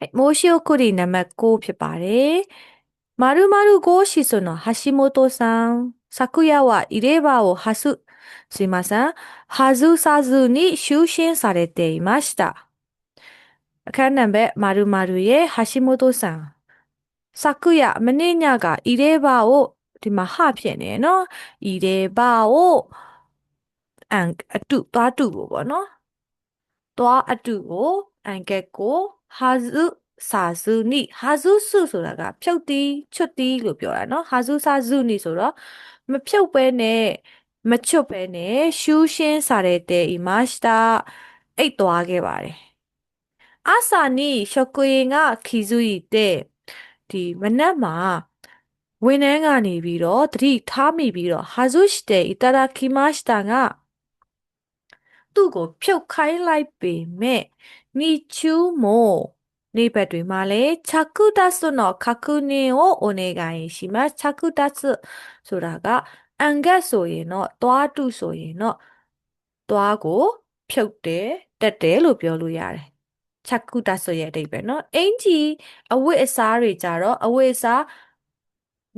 はい申し送りနံပါတ်9ဖြစ်ပါတယ်။まるまる号室の橋本さん、昨夜は入れ歯をはす、すいません、外さずに就寝されていました。အခန်းနံပါတ်まるまるရဲ့橋本さん、昨夜မနေ့ညက入れ歯をဒီမှာဟဖြစ်နေတယ်နော်။入れ歯をအန်အတုသွားတုကိုပေါ့နော်။သွားအတုကို အန်ကက်ကိုဟာဇုစာဇုနိဟာဇုစုဆိုတာကဖြုတ်တီးချွတ်တီးလို့ပြောတာနော်ဟာဇုစာဇုနိဆိုတော့မဖြုတ်ပဲနဲ့မချွတ်ပဲနဲ့ရှူးရှင်းစားတဲ့တဲအီမတ်တာအိတ်သွားခဲ့ပါတယ်အာဆာနီရှော့ကွေငါခီဇူရီတဲ့ဒီမနက်မှာဝန်ထမ်းကနေပြီးတော့တတိထားမိပြီးတော့ဟာဇုရှ်တဲ့အီတာရာကီမတ်တာက သူ့ကိုဖြုတ်ခိုင်းလိုက်ပေမဲ့နီချူမိုနေဘက်တွေမှာလည်းချာကူတဆုနော်ခါကူနင်ကိုအိုနေကိုင်ရှိမှာချာကူတဆုဆိုတာကအန်ဂတ်ဆိုရင်တော့သွားတုဆိုရင်တော့သွားကိုဖြုတ်တယ်တက်တယ်လို့ပြောလို့ရတယ်ချာကူတဆုရဲ့အဓိပ္ပာယ်နော်အင်ဂျီအဝတ်အစားတွေကြတော့အဝတ်အစား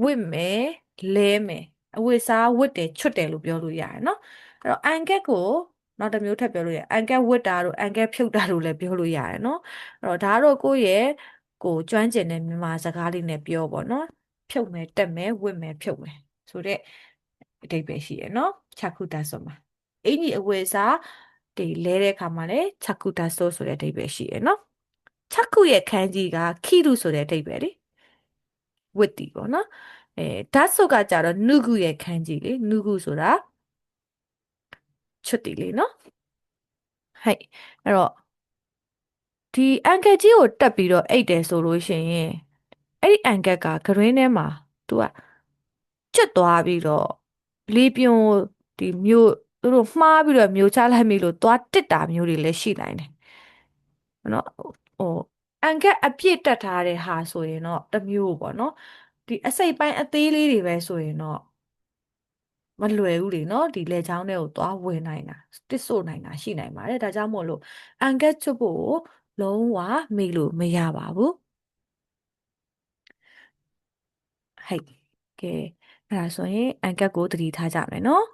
ဝတ်မယ်လဲမယ်အဝတ်အစားဝတ်တယ်ချွတ်တယ်လို့ပြောလို့ရတယ်နော်အဲ့တော့အန်ဂတ်ကို နောက်တစ်မျိုးထပ်ပြောလို့ရတယ်အန်ကက်ဝတ်တာတို့အန်ကက်ဖြုတ်တာတို့လည်းပြောလို့ရတယ်เนาะအဲ့တော့ဒါတော့ကိုယ့်ရဲ့ကိုကျွမ်းကျင်တဲ့မြန်မာစကားလေးနဲ့ပြောပေါ့เนาะဖြုတ်မယ်တက်မယ်ဝတ်မယ်ဖြုတ်မယ်ဆိုတဲ့အဓိပ္ပာယ်ရှိရယ်เนาะချခုတာဆိုမှာအင်ကြီးအဝယ်စားဒီလဲတဲ့အခါမှာလည်းချခုတာဆိုဆိုတဲ့အဓိပ္ပာယ်ရှိရယ်เนาะချခုရဲ့ခန်းကြီးကခိရုဆိုတဲ့အဓိပ္ပာယ်လေဝတ်တီပေါ့เนาะအဲဓာတ်ဆုတ်ကကြတော့နုဂုရဲ့ခန်းကြီးလေနုဂုဆိုတာ ချွတ်တီလေးနော်ဟဲ့အဲ့တော့ဒီအန်ကက်ကြီးကိုတက်ပြီးတော့အိတ်တယ်ဆိုလို့ရှိရင်အဲ့ဒီအန်ကက်ကဂရင်းထဲမှာသူကကျွတ်သွားပြီးတော့လေးပြွန်ဒီမျိုးသူတို့မှားပြီးတော့မျိုးချလိုက်မိလို့သွားတစ်တာမျိုးတွေလည်းရှိနိုင်တယ်နော်ဟိုအန်ကက်အပြည့်တက်ထားတဲ့ဟာဆိုရင်တော့တမျိုးပေါ့နော်ဒီအစိပ်ပိုင်းအသေးလေးတွေပဲဆိုရင်တော့ မလွယ်ဘူးလေနော်ဒီလေချောင်းတွေကိုသွားဝင်နိုင်တာတစ်ဆို့နိုင်တာရှိနိုင်ပါတယ်ဒါကြောင့်မို့လို့အန်ကက်ချွတ်ဖို့ကိုလုံးဝမေ့လို့မရပါဘူးဟဲ့ကဲအဲ့ဒါဆိုရင်အန်ကက်ကိုသတိထားကြမယ်နော်